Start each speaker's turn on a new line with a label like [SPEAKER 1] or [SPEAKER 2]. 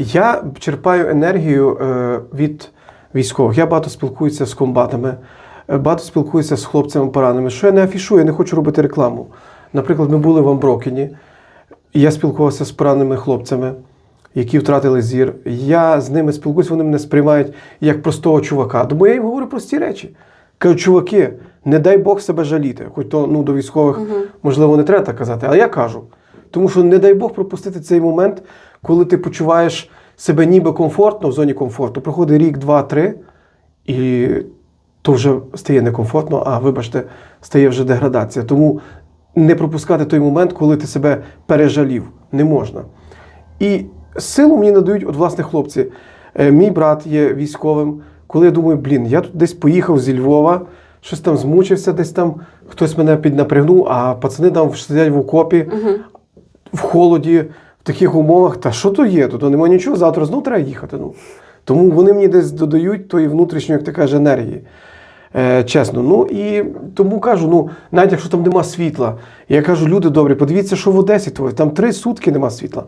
[SPEAKER 1] Я черпаю енергію е, від військових. Я багато спілкуюся з комбатами, е, багато спілкуюся з хлопцями пораненими. Що я не афішую, я не хочу робити рекламу. Наприклад, ми були в Амброкені, і я спілкувався з пораненими хлопцями, які втратили зір. Я з ними спілкуюся, вони мене сприймають як простого чувака. Тому я їм говорю прості речі. Кажу, чуваки, не дай Бог себе жаліти. Хоч то ну, до військових, можливо, не треба так казати, але я кажу. Тому що не дай Бог пропустити цей момент, коли ти почуваєш себе ніби комфортно в зоні комфорту. Проходить рік, два, три, і то вже стає некомфортно, а вибачте, стає вже деградація. Тому не пропускати той момент, коли ти себе пережалів, не можна. І силу мені надають, от власне, хлопці. Е, Мій брат є військовим. Коли я думаю, блін, я тут десь поїхав зі Львова, щось там змучився, десь там хтось мене піднапрягнув, а пацани там сидять в окопі, в холоді, в таких умовах. Та що то є? Тут немає нічого, завтра знову треба їхати. Ну. Тому вони мені десь додають тої внутрішньої, як ти кажеш, енергії. Е, чесно. Ну і тому кажу, ну, навіть якщо там нема світла, я кажу, люди добрі, подивіться, що в Одесі твоє, там три сутки нема світла.